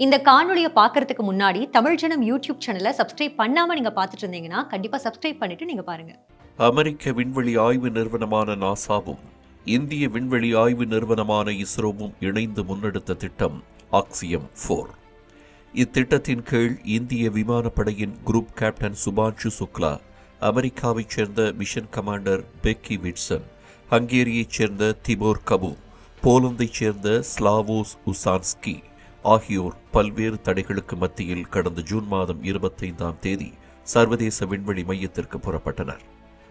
இந்த காணொளியை பார்க்கறதுக்கு முன்னாடி தமிழ் ஜனம் யூடியூப் சேனலை சப்ஸ்கிரைப் பண்ணாம நீங்க பார்த்துட்டு இருந்தீங்கன்னா கண்டிப்பா சப்ஸ்கிரைப் பண்ணிட்டு நீங்க பாருங்க. அமெரிக்க விண்வெளி ஆய்வு நிறுவனமான நாசாவும் இந்திய விண்வெளி ஆய்வு நிறுவனமான இஸ்ரோவும் இணைந்து முன்னெடுத்த திட்டம் ஆக்சியம் ஃபோர் இத்திட்டத்தின் கீழ் இந்திய விமானப்படையின் குரூப் கேப்டன் சுபான்ஷு சுக்லா அமெரிக்காவைச் சேர்ந்த மிஷன் கமாண்டர் பெக்கி விட்சன் ஹங்கேரியைச் சேர்ந்த திபோர் கபு போலந்தைச் சேர்ந்த ஸ்லாவோஸ் உசான்ஸ்கி ஆகியோர் பல்வேறு தடைகளுக்கு மத்தியில் கடந்த ஜூன் மாதம் இருபத்தைந்தாம் தேதி சர்வதேச விண்வெளி மையத்திற்கு புறப்பட்டனர்.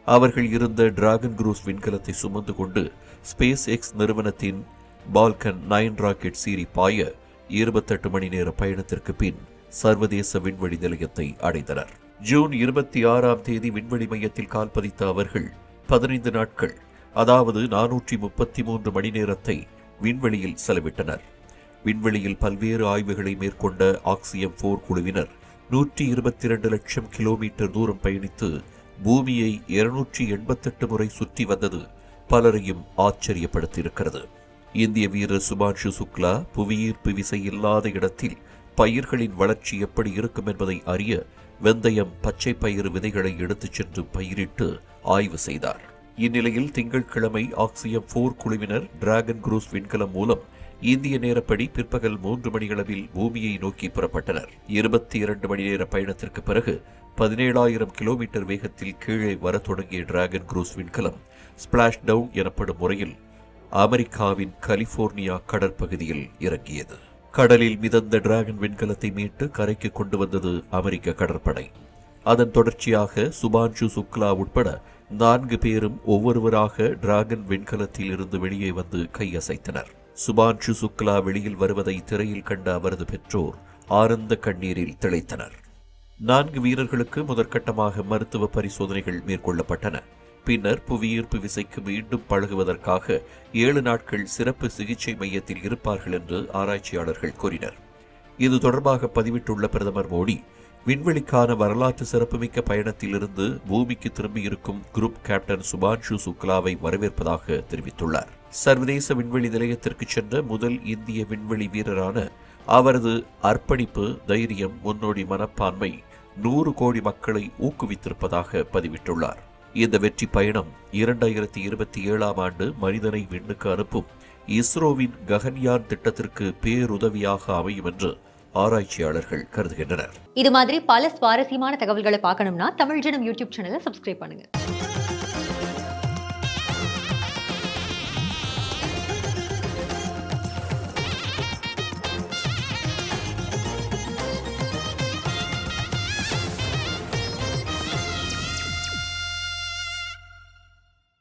அவர்கள் இருந்த டிராகன் குரூஸ் விண்கலத்தை சுமந்து கொண்டு ஸ்பேஸ் எக்ஸ் நிறுவனத்தின் பால்கன் நைன் ராக்கெட் சீரி பாய இருபத்தெட்டு மணி நேர பயணத்திற்கு பின் சர்வதேச விண்வெளி நிலையத்தை அடைந்தனர். ஜூன் இருபத்தி ஆறாம் தேதி விண்வெளி மையத்தில் கால் பதித்த அவர்கள் பதினைந்து நாட்கள் அதாவது நானூற்றி முப்பத்தி மூன்று மணி நேரத்தை விண்வெளியில் செலவிட்டனர். விண்வெளியில் பல்வேறு ஆய்வுகளை மேற்கொண்ட ஆக்சியம் போர் குழுவினர் நூற்றி இருபத்தி இரண்டு லட்சம் கிலோமீட்டர் தூரம் பயணித்து பூமியை இருநூற்றி எண்பத்தெட்டு முறை சுற்றி வந்தது பலரையும் ஆச்சரியப்படுத்தியிருக்கிறது. இந்திய வீரர் சுபான்ஷு சுக்லா புவியீர்ப்பு விசை இல்லாத இடத்தில் பயிர்களின் வளர்ச்சி எப்படி இருக்கும் என்பதை அறிய வெந்தயம் பச்சை பயிறு விதைகளை எடுத்துச் சென்று பயிரிட்டு ஆய்வு செய்தார். இந்நிலையில் திங்கட்கிழமை ஆக்சியம் போர் குழுவினர் டிராகன் குரூஸ் விண்கலம் மூலம் இந்திய நேரப்படி பிற்பகல் மூன்று மணியளவில் பூமியை நோக்கி புறப்பட்டனர். இருபத்தி இரண்டு மணி நேர பயணத்திற்கு பிறகு பதினேழாயிரம் கிலோமீட்டர் வேகத்தில் கீழே வரத் தொடங்கிய டிராகன் குரூஸ் விண்கலம் ஸ்பிளாஷ் டவுன் எனப்படும் முறையில் அமெரிக்காவின் கலிபோர்னியா கடற்பகுதியில் இறங்கியது. கடலில் மிதந்த டிராகன் விண்கலத்தை மீட்டு கரைக்கு கொண்டு வந்தது அமெரிக்க கடற்படை. அதன் தொடர்ச்சியாக சுபான்ஷு சுக்லா உட்பட நான்கு பேரும் ஒவ்வொருவராக டிராகன் விண்கலத்தில் இருந்து வெளியே வந்து கையசைத்தனர். சுபான்ஷு சுக்லா வெளியில் வருவதை திரையில் கண்ட அவரது பெற்றோர் ஆனந்த கண்ணீரில் திளைத்தனர். நான்கு வீரர்களுக்கு முதற்கட்டமாக மருத்துவ பரிசோதனைகள் மேற்கொள்ளப்பட்டன. பின்னர் புவியீர்ப்பு விசைக்கு மீண்டும் பழகுவதற்காக ஏழு நாட்கள் சிறப்பு சிகிச்சை மையத்தில் இருப்பார்கள் என்று ஆராய்ச்சியாளர்கள் கூறினர். இது தொடர்பாக பதிவிட்டுள்ள பிரதமர் மோடி விண்வெளிக்கான வரலாற்று சிறப்புமிக்க பயணத்திலிருந்து பூமிக்கு திரும்பியிருக்கும் குரூப் கேப்டன் சுபான்ஷு சுக்லாவை வரவேற்பதாக தெரிவித்துள்ளார். சர்வதேச விண்வெளி நிலையத்திற்கு சென்ற முதல் இந்திய விண்வெளி வீரரான அவரது அர்ப்பணிப்பு தைரியம் முன்னோடி மனப்பான்மை நூறு கோடி மக்களை ஊக்குவித்திருப்பதாக பதிவிட்டுள்ளார். இந்த வெற்றி பயணம் இரண்டாயிரத்தி இருபத்தி ஏழாம் ஆண்டு மனிதனை விண்ணுக்கு அனுப்பும் இஸ்ரோவின் ககன்யான் திட்டத்திற்கு பேருதவியாக அமையும் என்று ஆராய்ச்சியாளர்கள் கருதுகின்றனர். இது மாதிரி பல சுவாரஸ்யமான தகவல்களை பார்க்கணும்னா தமிழ் ஜனம் யூடியூப் சேனலை சப்ஸ்கிரைப் பண்ணுங்க.